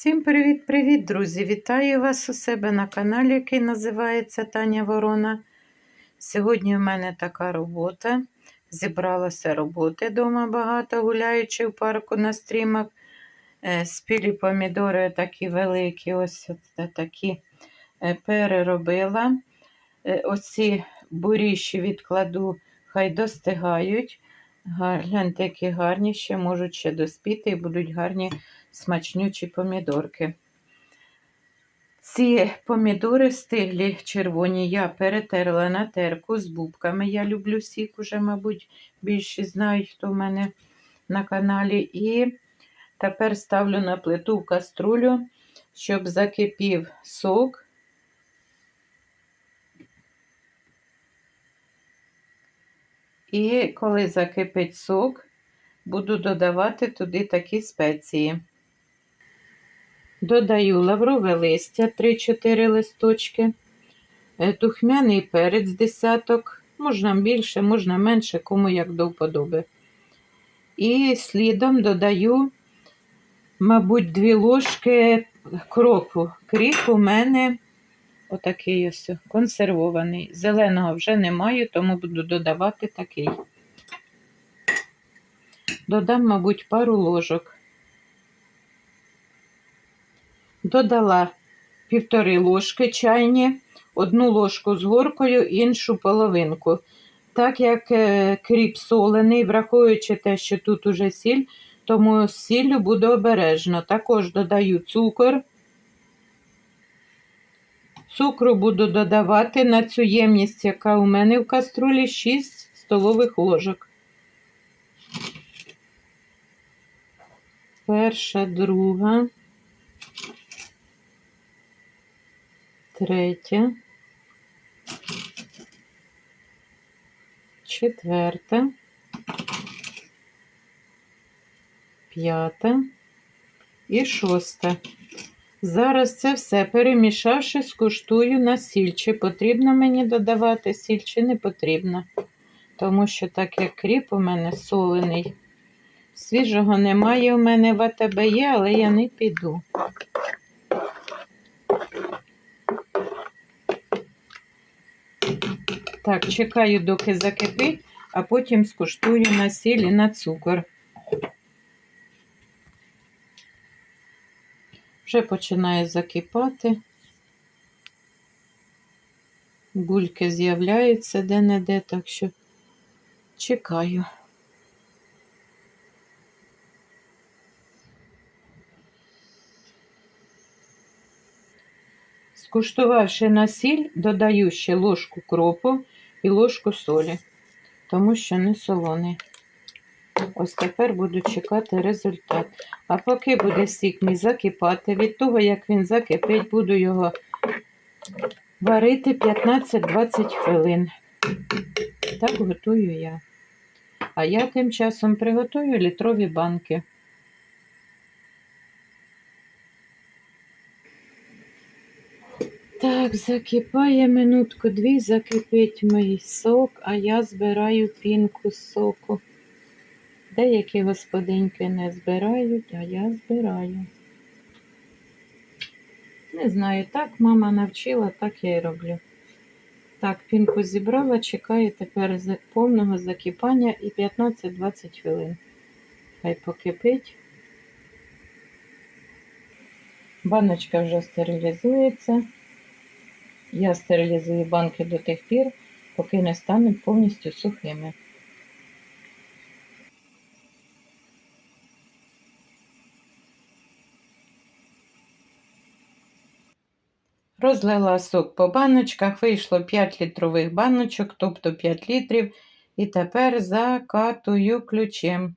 Всім привіт-привіт, друзі! Вітаю вас у себе на каналі, який називається Таня Ворона. Сьогодні в мене така робота. Зібралося роботи вдома багато, гуляючи в парку на стрімах. Е, Спілі помідори такі великі, ось такі е, переробила. Е, Оці буріші відкладу, хай достигають. Гляньте, які гарні, ще можуть ще доспіти і будуть гарні смачнючі помідорки. Ці помідори стиглі червоні я перетерла на терку з бубками. Я люблю сік, уже, мабуть, більше знають, хто в мене на каналі. І тепер ставлю на плиту в каструлю, щоб закипів сок. І коли закипить сок, буду додавати туди такі спеції. Додаю лаврове листя 3-4 листочки, е, тухмяний перець десяток, можна більше, можна менше, кому як до вподоби. І слідом додаю, мабуть, 2 ложки кропу. Кріп у мене отакий ось консервований. Зеленого вже не маю, тому буду додавати такий. Додам, мабуть, пару ложок. Додала півтори ложки чайні, одну ложку з горкою, іншу половинку. Так як е, кріп солений, враховуючи те, що тут уже сіль, тому з сіллю буду обережно. Також додаю цукор. Цукру буду додавати на цю ємність, яка у мене в каструлі 6 столових ложок. Перша, друга. Третя, четверта, п'ята і шоста. Зараз це все перемішавши, скуштую на сіль. Чи потрібно мені додавати сіль, чи не потрібно. Тому що, так як кріп у мене солений, свіжого немає, у мене в АТБ є, але я не піду. Так, чекаю, доки закипить, а потім скуштую на сіль і на цукор. Вже починає закипати. Бульки з'являються де-не-де, так що чекаю. Скуштувавши на сіль, додаю ще ложку кропу і ложку солі, тому що не солоний. Ось тепер буду чекати результат. А поки буде сік мій закипати, від того, як він закипить, буду його варити 15-20 хвилин. Так готую я. А я тим часом приготую літрові банки. Так, закипає минутку дві, закипить мій сок, а я збираю пінку з соку. Деякі господиньки не збирають, а я збираю. Не знаю, так мама навчила, так я і роблю. Так, пінку зібрала, чекаю тепер повного закипання і 15-20 хвилин. Хай покипить. Баночка вже стерилізується. Я стерилізую банки до тих пір, поки не стануть повністю сухими. Розлила сок по баночках, вийшло 5 літрових баночок, тобто 5 літрів. І тепер закатую ключем.